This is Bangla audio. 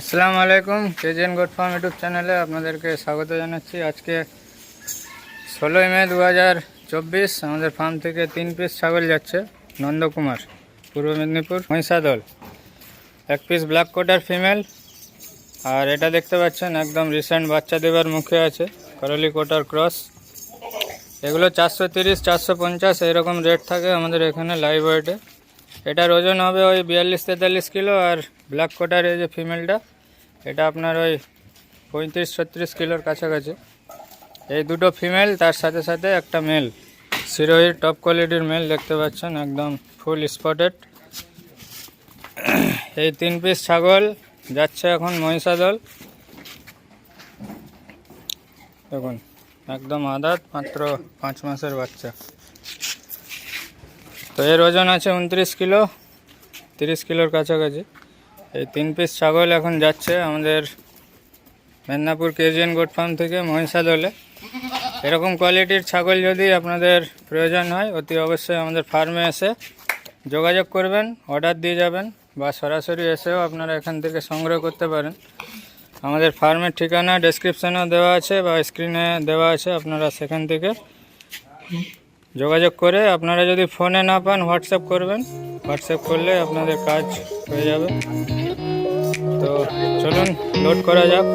আসসালামু আলাইকুম, কেজেন গোট ফার্ম ইউটিউব চ্যানেলে আপনাদেরকে স্বাগত জানাচ্ছি। আজকে ষোলোই মে দু হাজার চব্বিশ, আমাদের ফার্ম থেকে তিন পিস ছাগল যাচ্ছে, নন্দকুমার, পূর্ব মেদিনীপুর, মহিষাদল। এক পিস ব্ল্যাক কোটার ফিমেল আর এটা দেখতে পাচ্ছেন, একদম রিসেন্ট বাচ্চা দেবার মুখে আছে, করলি কোটার ক্রস এগুলো চারশো তিরিশ, চারশো পঞ্চাশ, এরকম রেট থাকে আমাদের এখানে লাইভ ওয়েটে এটার ওজন হবে ওই বিয়াল্লিশ তেতাল্লিশ কিলো আর ব্ল্যাক কোটার এই যে ফিমেলটা, এটা আপনার ওই পঁয়ত্রিশ ছত্রিশ কিলোর কাছাকাছি। এই দুটো ফিমেল, তার সাথে সাথে একটা মেল। সিরোহির টপ কোয়ালিটির মেল দেখতে পাচ্ছেন, একদম ফুল স্পটেড এই তিন পিস ছাগল, যাচ্ছে এখন মহিষাদল। দেখুন, একদম আদাত, মাত্র পাঁচ মাসের বাচ্চা। তো এর ওজন আছে উনত্রিশ কিলো, তিরিশ কিলোর কাছাকাছি। এই তিন পিস ছাগল এখন যাচ্ছে আমাদের মেদিনীপুর কেজিএন গোট ফার্ম থেকে মহিষাদলে। এরকম কোয়ালিটির ছাগল যদি আপনাদের প্রয়োজন হয়, অতি অবশ্যই আমাদের ফার্মে এসে যোগাযোগ করবেন, অর্ডার দিয়ে যাবেন বা সরাসরি এসেও আপনারা এখান থেকে সংগ্রহ করতে পারেন। আমাদের ফার্মের ঠিকানা ডেসক্রিপশানেও দেওয়া আছে বা স্ক্রিনে দেওয়া আছে, আপনারা সেখান থেকে যোগাযোগ করে আপনারা যদি ফোনে না পান হোয়াটসঅ্যাপ করবেন। হোয়াটসঅ্যাপ করলে আপনাদের কাজ হয়ে যাবে। তো চলুন লোড করা যাক।